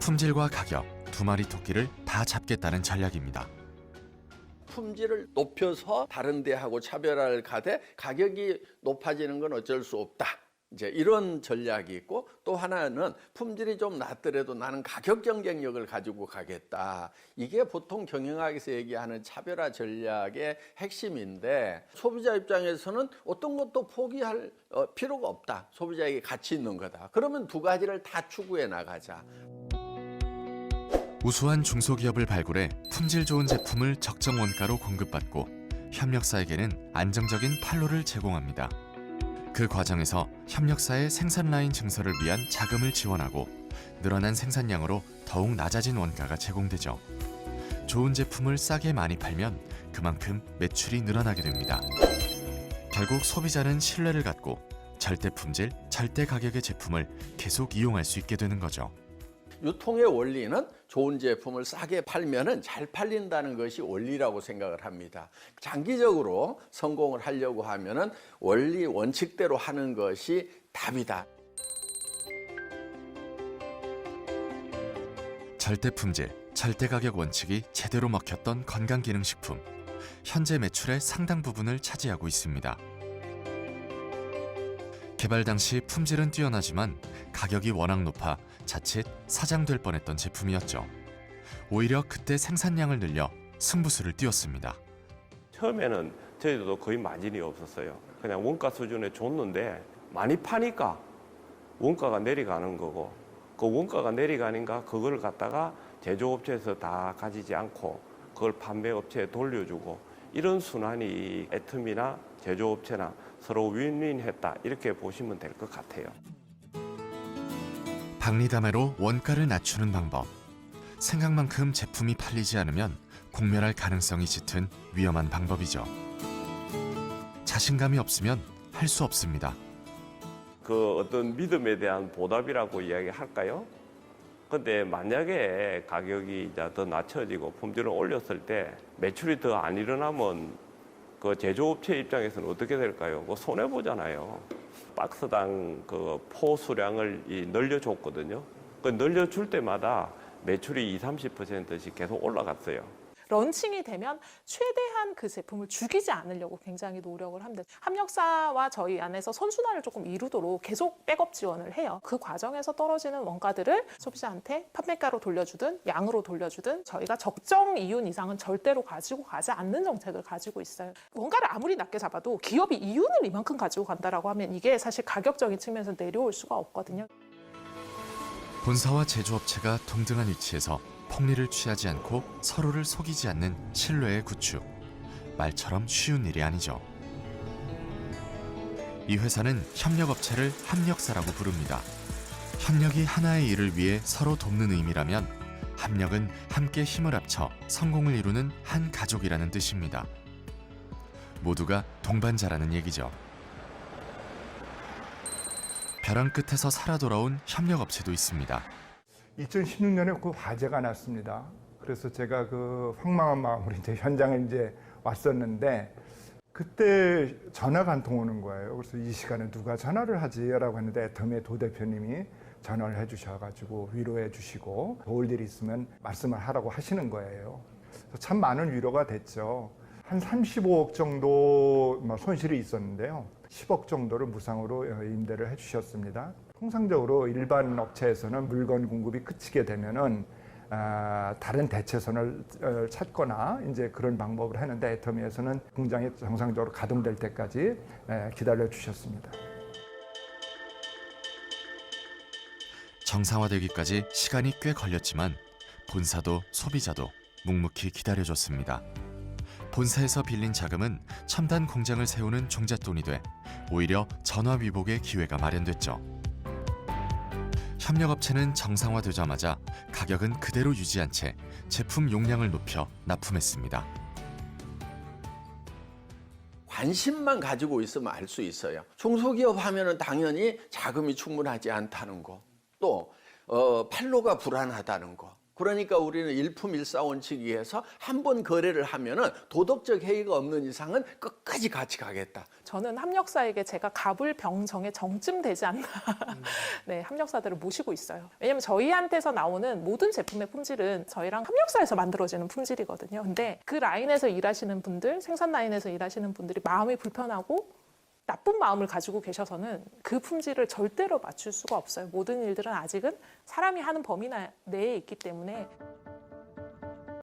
품질과 가격 두 마리 토끼를 다 잡겠다는 전략입니다. 품질을 높여서 다른 데하고 차별화를 가되 가격이 높아지는 건 어쩔 수 없다. 이제 이런 전략이 있고 또 하나는 품질이 좀 낮더라도 나는 가격 경쟁력을 가지고 가겠다. 이게 보통 경영학에서 얘기하는 차별화 전략의 핵심인데 소비자 입장에서는 어떤 것도 포기할 어, 필요가 없다. 소비자에게 가치 있는 거다. 그러면 두 가지를 다 추구해 나가자. 우수한 중소기업을 발굴해 품질 좋은 제품을 적정 원가로 공급받고 협력사에게는 안정적인 판로를 제공합니다. 그 과정에서 협력사의 생산 라인 증설을 위한 자금을 지원하고 늘어난 생산량으로 더욱 낮아진 원가가 제공되죠. 좋은 제품을 싸게 많이 팔면 그만큼 매출이 늘어나게 됩니다. 결국 소비자는 신뢰를 갖고 절대 품질, 절대 가격의 제품을 계속 이용할 수 있게 되는 거죠. 유통의 원리는 좋은 제품을 싸게 팔면은 잘 팔린다는 것이 원리라고 생각을 합니다. 장기적으로 성공을 하려고 하면은 원리 원칙대로 하는 것이 답이다. 절대 품질, 절대 가격 원칙이 제대로 먹혔던 건강기능식품. 현재 매출의 상당 부분을 차지하고 있습니다. 개발 당시 품질은 뛰어나지만 가격이 워낙 높아 자칫 사장될 뻔했던 제품이었죠. 오히려 그때 생산량을 늘려 승부수를 띄웠습니다. 처음에는 저희도 거의 마진이 없었어요. 그냥 원가 수준에 줬는데 많이 파니까 원가가 내려가는 거고 그 원가가 내려가니까 그걸 갖다가 제조업체에서 다 가지지 않고 그걸 판매업체에 돌려주고 이런 순환이 애텀이나 제조업체나 서로 윈윈했다 이렇게 보시면 될 것 같아요. 박리담회로 원가를 낮추는 방법. 생각만큼 제품이 팔리지 않으면 공멸할 가능성이 짙은 위험한 방법이죠. 자신감이 없으면 할 수 없습니다. 그 어떤 믿음에 대한 보답이라고 이야기할까요? 근데 만약에 가격이 이제 더 낮춰지고 품질을 올렸을 때 매출이 더 안 일어나면 그 제조업체 입장에서는 어떻게 될까요? 그 손해 보잖아요. 박스당 그 포 수량을 이 늘려줬거든요. 그 늘려줄 때마다 매출이 2, 30%씩 계속 올라갔어요. 런칭이 되면 최대한 그 제품을 죽이지 않으려고 굉장히 노력을 합니다. 협력사와 저희 안에서 선순환을 조금 이루도록 계속 백업 지원을 해요. 그 과정에서 떨어지는 원가들을 소비자한테 판매가로 돌려주든 양으로 돌려주든 저희가 적정 이윤 이상은 절대로 가지고 가지 않는 정책을 가지고 있어요. 원가를 아무리 낮게 잡아도 기업이 이윤을 이만큼 가지고 간다라고 하면 이게 사실 가격적인 측면에서 내려올 수가 없거든요. 본사와 제조업체가 동등한 위치에서 폭리를 취하지 않고 서로를 속이지 않는 신뢰의 구축. 말처럼 쉬운 일이 아니죠. 이 회사는 협력업체를 합력사라고 부릅니다. 협력이 하나의 일을 위해 서로 돕는 의미라면 합력은 함께 힘을 합쳐 성공을 이루는 한 가족이라는 뜻입니다. 모두가 동반자라는 얘기죠. 벼랑 끝에서 살아 돌아온 협력업체도 있습니다. 2016년에 그 화재가 났습니다. 그래서 제가 그 황망한 마음으로 이제 현장에 이제 왔었는데 그때 전화가 한 통 오는 거예요. 그래서 이 시간에 누가 전화를 하지라고 했는데 애터미의 도 대표님이 전화를 해주셔가지고 위로해 주시고 도울 일이 있으면 말씀을 하라고 하시는 거예요. 참 많은 위로가 됐죠. 한 35억 정도 뭐 손실이 있었는데요. 10억 정도를 무상으로 임대를 해주셨습니다. 통상적으로 일반 업체에서는 물건 공급이 그치게 되면은 아, 다른 대체선을 어, 찾거나 이제 그런 방법을 하는데 애터미에서는 공장이 정상적으로 가동될 때까지 에, 기다려 주셨습니다. 정상화되기까지 시간이 꽤 걸렸지만 본사도 소비자도 묵묵히 기다려줬습니다. 본사에서 빌린 자금은 첨단 공장을 세우는 종잣돈이 돼 오히려 전화 위복의 기회가 마련됐죠. 협력업체는 정상화되자마자 가격은 그대로 유지한 채 제품 용량을 높여 납품했습니다. 관심만 가지고 있으면 알 수 있어요. 중소기업 하면은 당연히 자금이 충분하지 않다는 거, 또 어, 판로가 불안하다는 거, 그러니까 우리는 일품일사 원칙위에서 한 번 거래를 하면은 도덕적 해이가 없는 이상은 끝까지 같이 가겠다. 저는 합력사에게 제가 갑을 병정에 정쯤 되지 않나 네 합력사들을 모시고 있어요. 왜냐면 저희한테서 나오는 모든 제품의 품질은 저희랑 합력사에서 만들어지는 품질이거든요. 근데 그 라인에서 일하시는 분들, 생산 라인에서 일하시는 분들이 마음이 불편하고 나쁜 마음을 가지고 계셔서는 그 품질을 절대로 맞출 수가 없어요. 모든 일들은 아직은 사람이 하는 범위 내에 있기 때문에